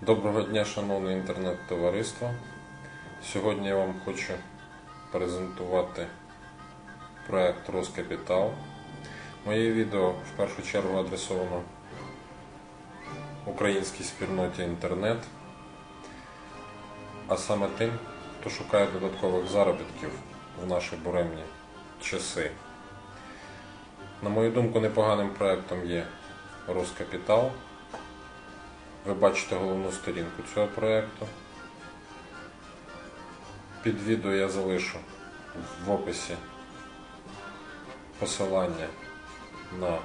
Доброго дня, шановне інтернет-товариство. Сьогодні я вам хочу презентувати проект Роскапітал. Моє відео в першу чергу адресовано українській спільноті інтернет, а саме тим, хто шукає додаткових заробітків в наші буремні часи. На мою думку, непоганим проектом є Роскапітал. Ви бачите головну сторінку цього проєкту. Під відео я залишу в описі посилання на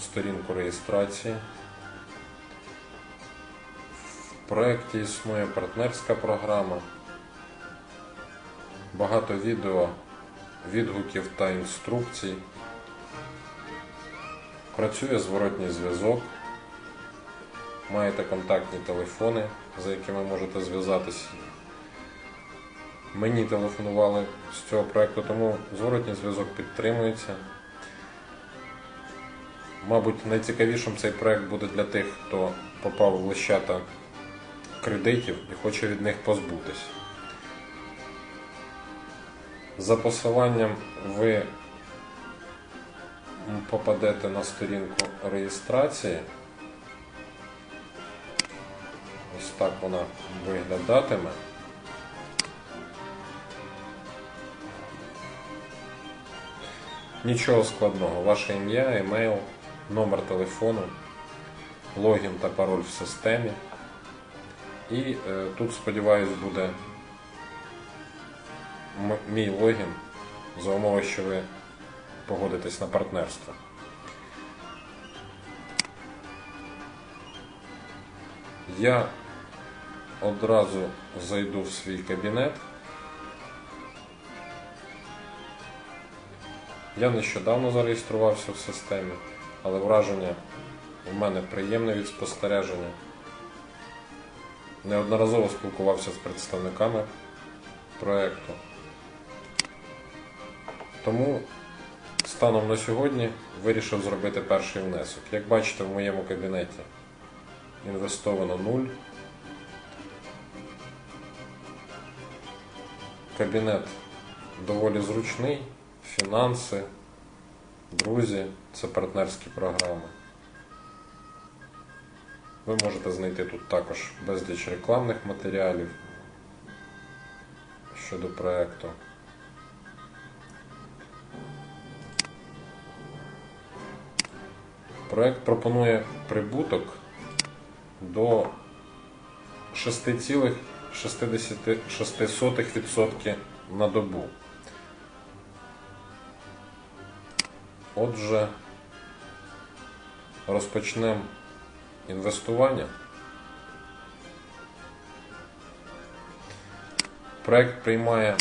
сторінку реєстрації. В проєкті існує партнерська програма, багато відео, відгуків та інструкцій. Працює зворотній зв'язок. Маєте контактні телефони, за якими можете зв'язатися. Мені телефонували з цього проєкту, тому зворотній зв'язок підтримується. Мабуть, найцікавішим цей проєкт буде для тих, хто попав в лищата кредитів і хоче від них позбутись. За посиланням ви попадете на сторінку реєстрації. Ось так вона виглядатиме. Нічого складного. Ваше ім'я, емейл, номер телефону, логін та пароль в системі. І е, тут, сподіваюсь, буде мій логін за умови, що ви погодитесь на партнерство. Я одразу зайду в свій кабінет. Я нещодавно зареєструвався в системі, але враження в мене приємне від спостереження. Неодноразово спілкувався з представниками проєкту. Тому станом на сьогодні вирішив зробити перший внесок. Як бачите, в моєму кабінеті інвестовано 0. Кабінет доволі зручний, фінанси, друзі, це партнерські програми. Ви можете знайти тут також безліч рекламних матеріалів щодо проєкту. Проект пропонує прибуток до 6,66% на добу. Отже, розпочнемо інвестування. Проект приймає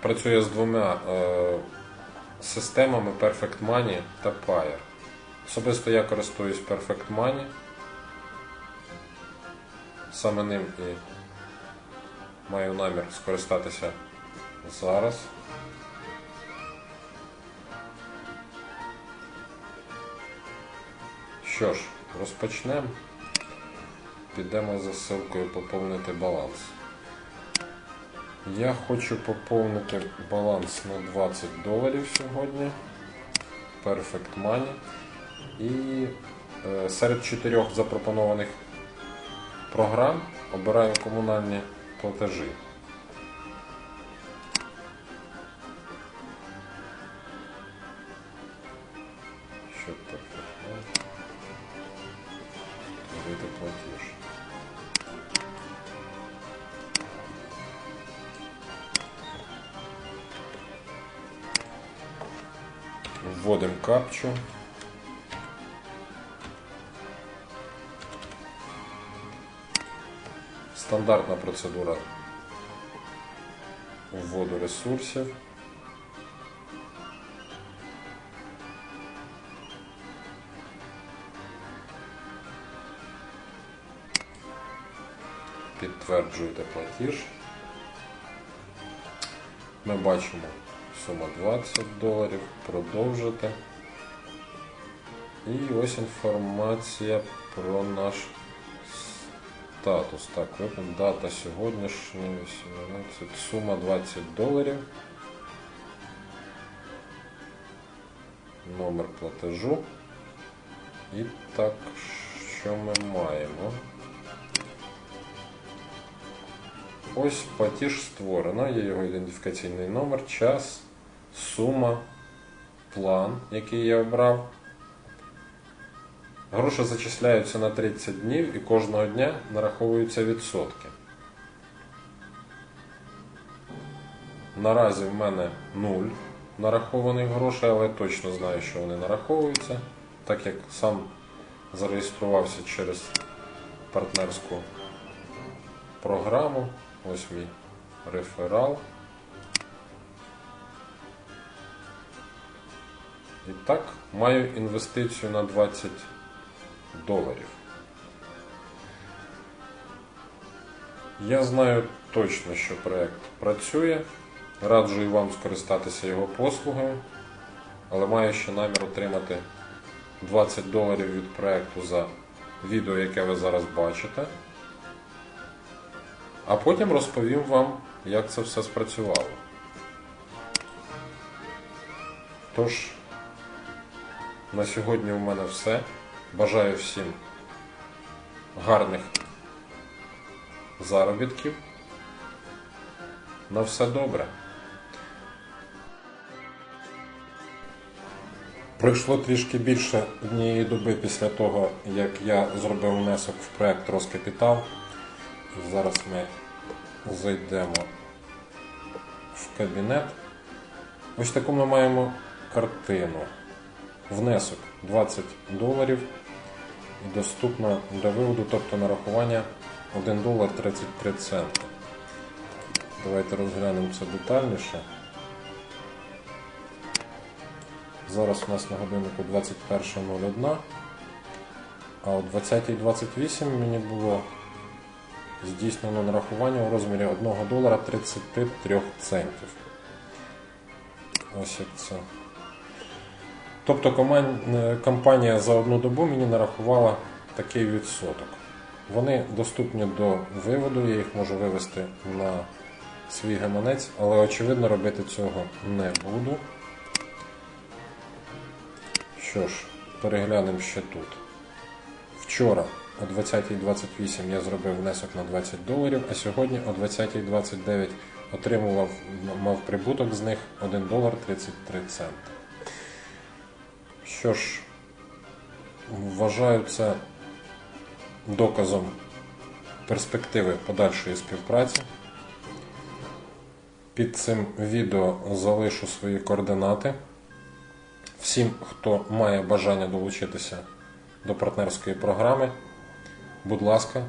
працює з двома е, системами Perfect Money та Pair. Особисто я користуюсь Perfect Money. Саме ним і маю намір скористатися зараз. Що ж, розпочнемо. Підемо за ссылкою поповнити баланс. Я хочу поповнити баланс на 20 доларів сьогодні. Perfect Money. І е, серед чотирьох запропонованих програм обираю комунальні платежі. Що? Створити платіж. Вводимо капчу. Стандартна процедура вводу ресурсів. Підтверджуєте платіж. Ми бачимо сума 20 доларів. Продовжити. І ось інформація про наш статус. Так, випуск, дата сьогоднішня 18, сума 20 доларів. Номер платежу. І так, що ми маємо? Ось платіж створено, є його ідентифікаційний номер, час, сума, план, який я обрав. Гроші зачисляються на 30 днів і кожного дня нараховуються відсотки. Наразі в мене 0 нарахованих грошей, але точно знаю, що вони нараховуються, так як сам зареєструвався через партнерську програму. Ось мій реферал. І так, маю інвестицію на 20 доларів. Я знаю точно, що проект працює. Раджу і вам скористатися його послугою, але маю ще намір отримати 20 доларів від проекту за відео, яке ви зараз бачите. А потім розповім вам, як це все спрацювало. Тож, на сьогодні у мене все. Бажаю всім гарних заробітків. На все добре. Пройшло трішки більше однієї доби після того, як я зробив внесок в проект Роскапітал. Зараз ми зайдемо в кабінет. Ось таку ми маємо картину. Внесок 20 доларів і доступно для виводу, тобто нарахування 1 долар 33 центи. Давайте розглянемо це детальніше. Зараз у нас на годиннику 21.01, а о 20.28 мені було здійснено нарахування у розмірі 1 долара 33 центів. Ось як це. Тобто е, компанія за одну добу мені нарахувала такий відсоток. Вони доступні до виводу, я їх можу вивести на свій гаманець, але очевидно робити цього не буду. Що ж, переглянемо ще тут. Вчора о 20.28 я зробив внесок на 20 доларів, а сьогодні о 20.29 отримував мав прибуток з них 1 долар 33 центи. Що ж, вважаю це доказом перспективи подальшої співпраці. Під цим відео залишу свої координати. Всім, хто має бажання долучитися до партнерської програми, будь ласка,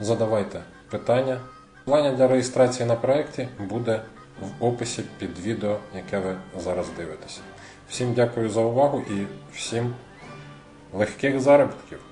задавайте питання. Плання для реєстрації на проєкті буде в описі під відео, яке ви зараз дивитеся. Всім дякую за увагу і всім легких заробітків!